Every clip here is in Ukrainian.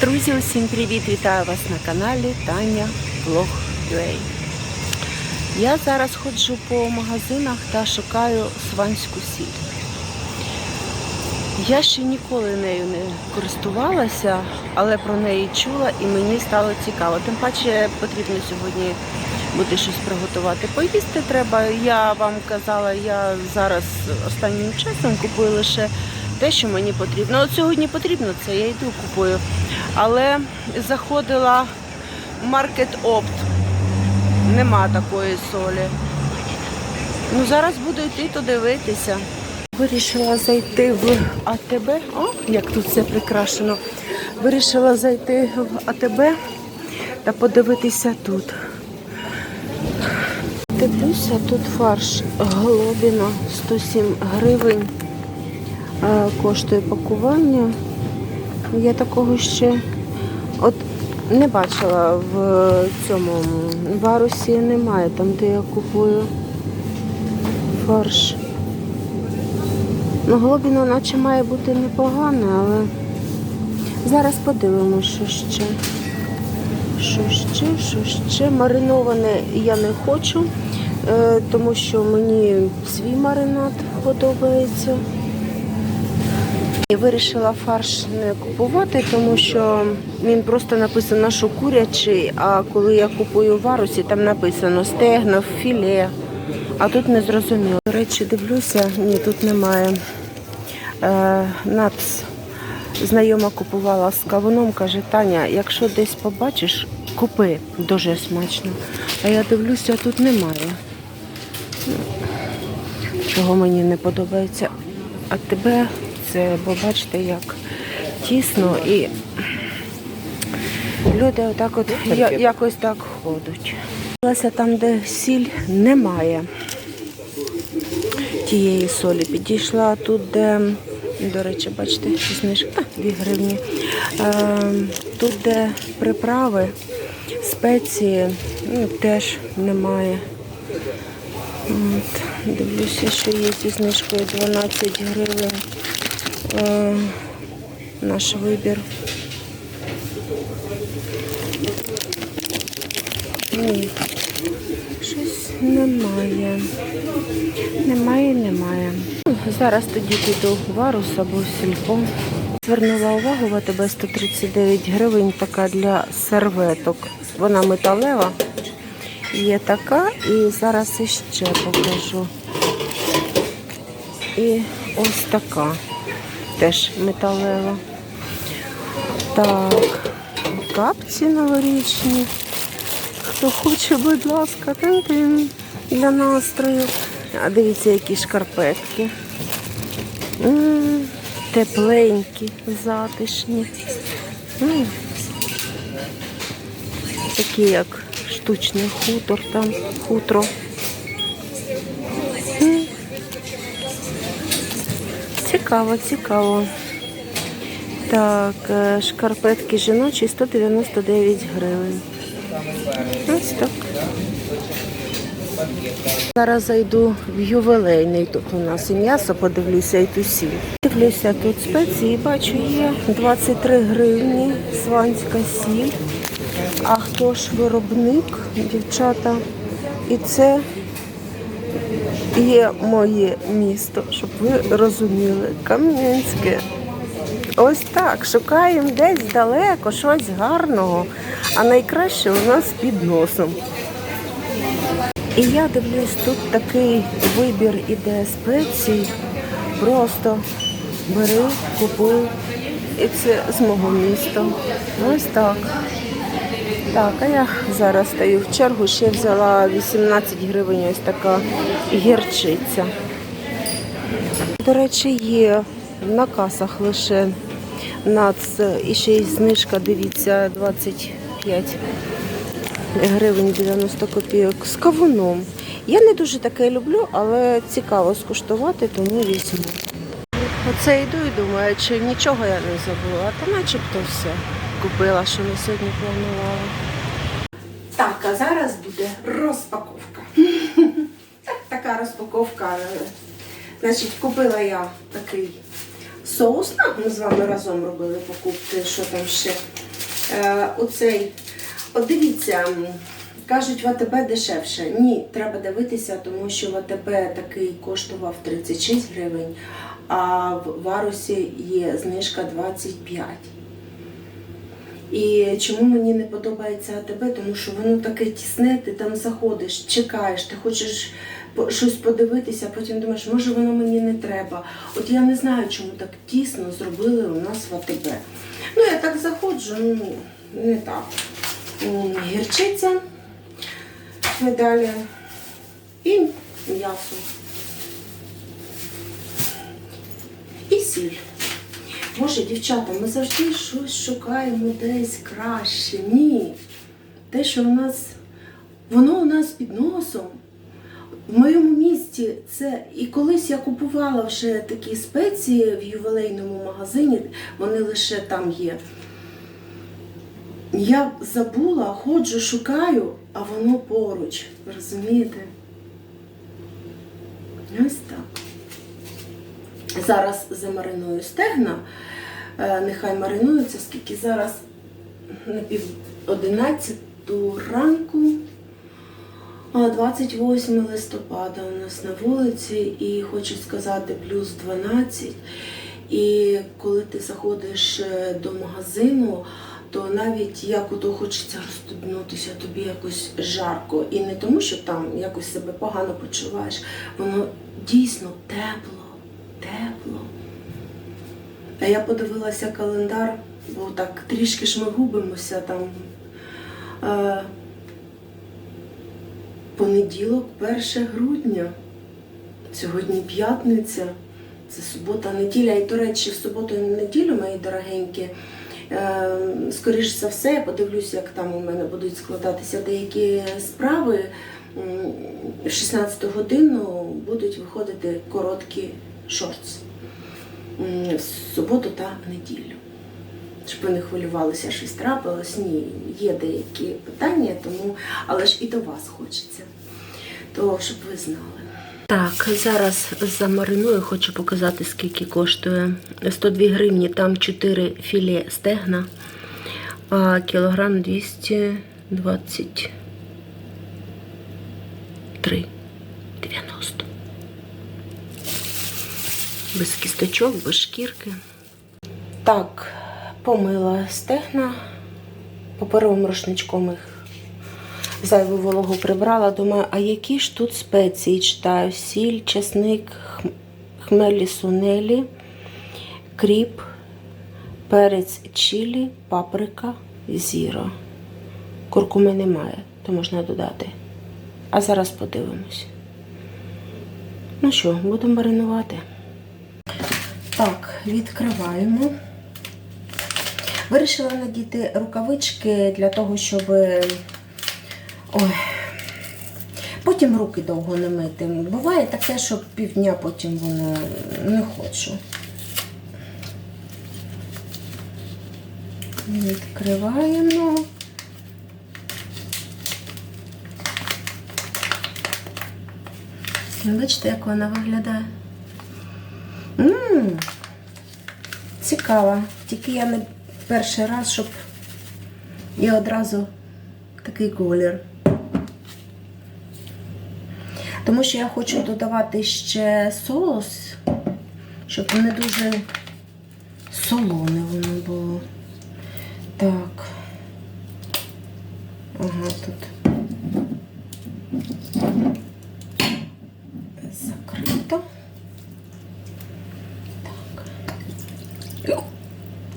Друзі, усім привіт! Вітаю вас на каналі Таня Влог UA. Я зараз ходжу по магазинах та шукаю сванську сіль. Я ще ніколи нею не користувалася, але про неї чула і мені стало цікаво. Тим паче потрібно сьогодні буде щось приготувати. Поїсти треба. Я вам казала, я зараз останнім часом купую лише те, що мені потрібно. От сьогодні потрібно це, я йду купую. Але заходила в маркет Опт. Нема такої солі. Ну зараз буду йти то дивитися. Вирішила зайти в АТБ. О, як тут все прикрашено. Вирішила зайти в АТБ та подивитися тут. Дивлюся, тут фарш Глобіна 107 гривень. Е, Коштує пакування. Я такого ще от не бачила в цьому варусі немає, там де я купую фарш. Ну, глобіно наче має бути непогане, але зараз подивимося, що ще. Що ще, що ще. Мариноване я не хочу, е, тому що мені свій маринад подобається. І вирішила фарш не купувати, тому що він просто написано, що курячий, а коли я купую в варусі, там написано стегно, філе. А тут не зрозуміло. До речі, дивлюся, ні, тут немає. Е, надпис. Знайома купувала з кавуном, каже, Таня, якщо десь побачиш, купи, дуже смачно. А я дивлюся, тут немає. Чого мені не подобається. А тебе це, бо бачите, як тісно і люди отак от якось так ходять. Там, де сіль немає тієї солі. Підійшла тут, де, до речі, бачите, знижка 2 гривні. Е, тут, де приправи, спеції, ну, теж немає. От, дивлюся, що є зі знижкою 12 гривень. Е, наш вибір. Щось немає. Немає, немає. Зараз тоді піду в варус або в сільпо. Звернула увагу, в АТБ 139 гривень така для серветок. Вона металева. Є така і зараз іще покажу. І ось така. Теж металева. Так, капці новорічні. Хто хоче, будь ласка, тин-тин для настрою. А дивіться, які шкарпетки. Тепленькі, затишні. Такі як штучний хутор, там хутро. Цікаво, цікаво. Так, е, шкарпетки жіночі 199 гривень. Ось так. Зараз зайду в ювелейний. Тут у нас і м'ясо, подивлюся, і тусі. Дивлюся тут спеції, бачу, є 23 гривні, сванська сіль. А хто ж виробник, дівчата? І це є моє місто, щоб ви розуміли. Кам'янське. Ось так, шукаємо десь далеко щось гарного, а найкраще у нас під носом. І я дивлюсь, тут такий вибір іде спецій. Просто бери, купуй. І це з мого міста. Ось так. Так, а я зараз стою в чергу, ще взяла 18 гривень ось така гірчиця. До речі, є на касах лише нац і ще й знижка, дивіться, 25 гривень 90 копійок з кавуном. Я не дуже таке люблю, але цікаво скуштувати, тому візьму. Оце йду і думаю, чи нічого я не забула, та начебто все купила, що на сьогодні планувала. Так, а зараз буде розпаковка. Так, така розпаковка. Значить, купила я такий соус. Ми з вами разом робили покупки, що там ще. Е, оцей. От дивіться, кажуть, в АТБ дешевше. Ні, треба дивитися, тому що в АТБ такий коштував 36 гривень, а в Варусі є знижка 25. І чому мені не подобається АТБ? Тому що воно таке тісне, ти там заходиш, чекаєш, ти хочеш щось подивитися, а потім думаєш, може воно мені не треба. От я не знаю, чому так тісно зробили у нас в АТБ. Ну, я так заходжу, ну не так. Гірчиця, медалі і м'ясо. І сіль. Боже, дівчата, ми завжди щось шукаємо десь краще. Ні. Те, що у нас, воно у нас під носом. В моєму місті це і колись я купувала вже такі спеції в ювелейному магазині, вони лише там є. Я забула, ходжу, шукаю, а воно поруч. Розумієте? Ось так. Зараз замариную стегна. Е, Нехай маринуються, скільки зараз на пів 11 ранку. А 28 листопада у нас на вулиці і хочу сказати плюс 12. І коли ти заходиш е, до магазину, то навіть як ото хочеться розстебнутися, тобі якось жарко. І не тому, що там якось себе погано почуваєш, воно дійсно тепло, тепло. А я подивилася календар, бо так трішки ж ми губимося там. Е, понеділок, 1 грудня. Сьогодні п'ятниця, це субота, неділя. І, до речі, в суботу і неділю, мої дорогенькі, е, скоріш за все, я подивлюся, як там у мене будуть складатися деякі справи. В 16 годину будуть виходити короткі шортс в суботу та неділю. Щоб ви не хвилювалися, щось трапилось. Ні, є деякі питання, тому, але ж і до вас хочеться. То щоб ви знали. Так, зараз замариную, хочу показати, скільки коштує. 102 гривні, там 4 філе стегна, а кілограм 223. 90. Без кісточок, без шкірки. Так, помила стегна паперовим рушничком їх зайву вологу прибрала. Думаю, а які ж тут спеції читаю? Сіль, чесник, хмелі сунелі, кріп, перець чилі, паприка, зіро. Куркуми немає, то можна додати. А зараз подивимось. Ну що, будемо маринувати. Так, відкриваємо. Вирішила надіти рукавички для того, щоб ой, потім руки довго не мити. Буває таке, що півдня потім воно не хочу. Відкриваємо. Бачите, як вона виглядає? Ммм, цікаво. Тільки я не перший раз, щоб я одразу такий колір. Тому що я хочу додавати ще соус, щоб не дуже солоне воно було. Так. Ага, тут закрито. Так.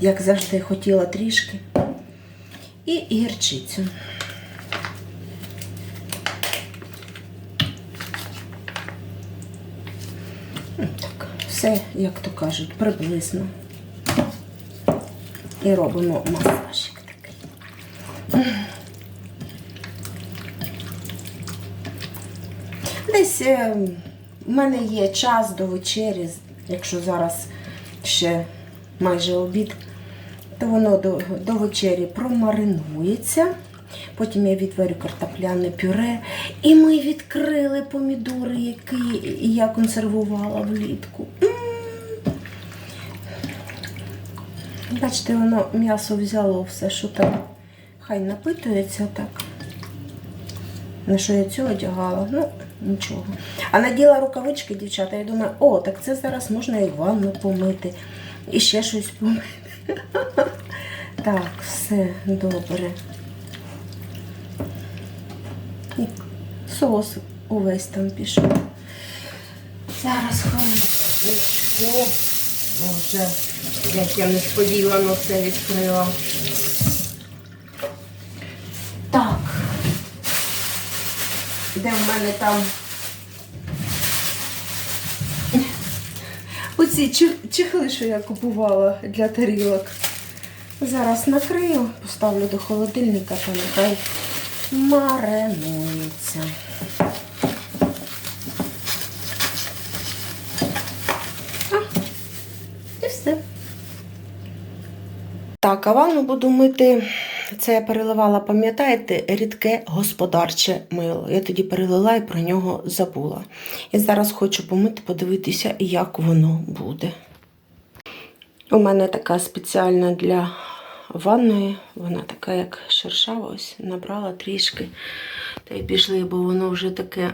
Як завжди хотіла трішки. І гірчицю. Так, все, як то кажуть, приблизно. І робимо масажик такий. Десь е, в мене є час до вечері, якщо зараз ще майже обід, то воно до, до вечері промаринується. Потім я відварю картопляне пюре. І ми відкрили помідори, які я консервувала влітку. Бачите, воно м'ясо взяло все, що там. Хай напитується так. На що я цього одягала? Ну, нічого. А наділа рукавички, дівчата, я думаю, о, так це зараз можна і ванну помити, і ще щось помити. Так, все добре. І соус увесь там пішов. Зараз хвилинку. Боже, як я несподівано це відкрила. Так. Де в мене там чи- чехли, що я купувала для тарілок. Зараз накрию, поставлю до холодильника та нехай маринується. І все. Так, а ванну буду мити. Це я переливала, пам'ятаєте, рідке господарче мило. Я тоді перелила і про нього забула. І зараз хочу помити, подивитися, як воно буде. У мене така спеціальна для ванної, вона така, як шершава, ось набрала трішки. Та й пішли, бо воно вже таке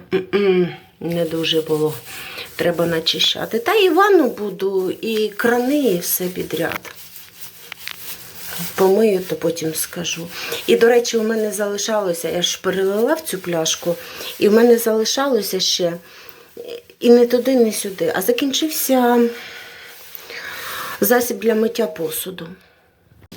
не дуже було. Треба начищати. Та і ванну буду, і крани, і все підряд. Помию, то потім скажу. І, до речі, у мене залишалося, я ж перелила в цю пляшку, і в мене залишалося ще і не туди, не сюди, а закінчився засіб для миття посуду.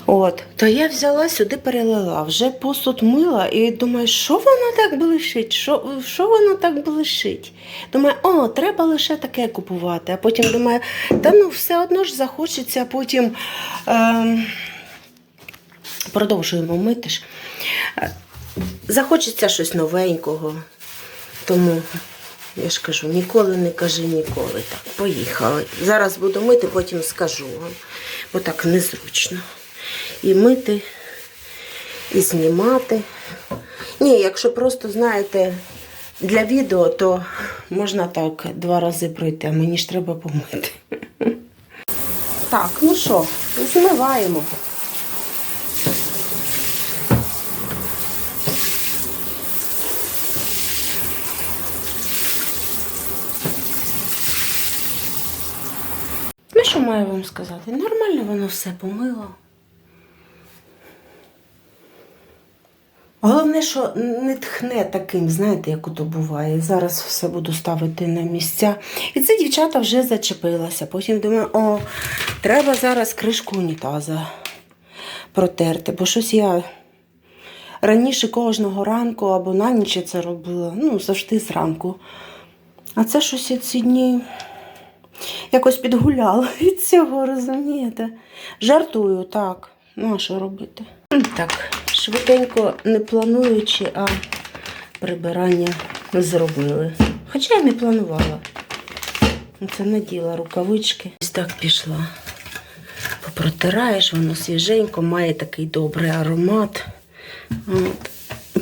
От, то я взяла сюди, перелила, вже посуд мила і думаю, що воно так блищить? Що, що воно так блищить? Думаю, о, треба лише таке купувати. А потім думаю, та ну все одно ж захочеться потім. Ем, продовжуємо мити ж. Захочеться щось новенького. Тому я ж кажу, ніколи не кажи ніколи. Так, поїхали. Зараз буду мити, потім скажу вам. Бо так незручно. І мити, і знімати. Ні, якщо просто, знаєте, для відео, то можна так два рази пройти, а мені ж треба помити. Так, ну що, змиваємо. Ну, що маю вам сказати? Нормально воно все помило. Головне, що не тхне таким, знаєте, як ото буває. Зараз все буду ставити на місця. І це дівчата вже зачепилася. Потім думаю, о, треба зараз кришку унітаза протерти, бо щось я раніше кожного ранку або на ніч це робила. Ну, завжди зранку. А це щось ці дні якось підгуляла від цього, розумієте? Жартую, так. Ну, а що робити? Так, швиденько не плануючи, а прибирання зробили. Хоча я не планувала. Це наділа рукавички. Ось так пішла. Попротираєш, воно свіженько, має такий добрий аромат. От.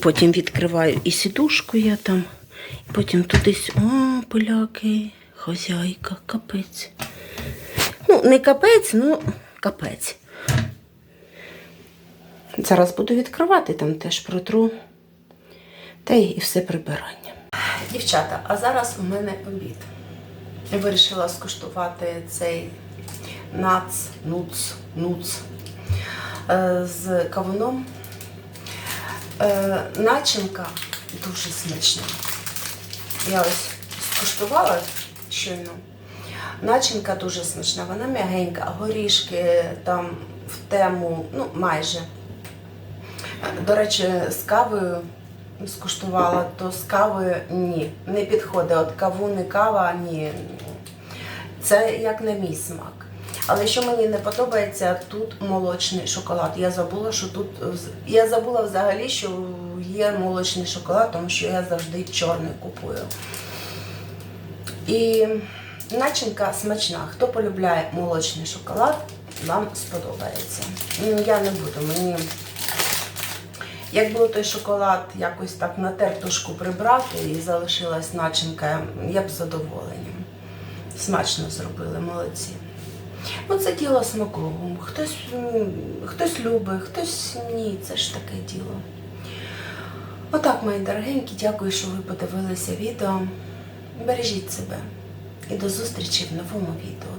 Потім відкриваю і сідушку я там. Потім тудись, о, поляки, хазяйка, капець. Ну, не капець, ну капець. Зараз буду відкривати, там теж протру. Та й і все прибирання. Дівчата, а зараз у мене обід. Я вирішила скуштувати цей нац, нуц, нуц е, з кавуном. Е, Начинка дуже смачна. Я ось скуштувала щойно. Начинка дуже смачна, вона м'ягенька, горішки там в тему, ну майже. До речі, з кавою скуштувала, то з кавою ні, не підходить. От каву не кава, ні. Це як на мій смак. Але що мені не подобається, тут молочний шоколад. Я забула, що тут я забула взагалі, що є молочний шоколад, тому що я завжди чорний купую. І начинка смачна. Хто полюбляє молочний шоколад, вам сподобається. Ну, я не буду, мені. Якби той шоколад якось так на тертушку прибрати і залишилась начинка, я б з задоволенням. Смачно зробили, молодці. Ну, це діло смаку. Хтось, хтось любить, хтось ні, це ж таке діло. Отак, мої дорогенькі, дякую, що ви подивилися відео. Бережіть себе і до зустрічі в новому відео.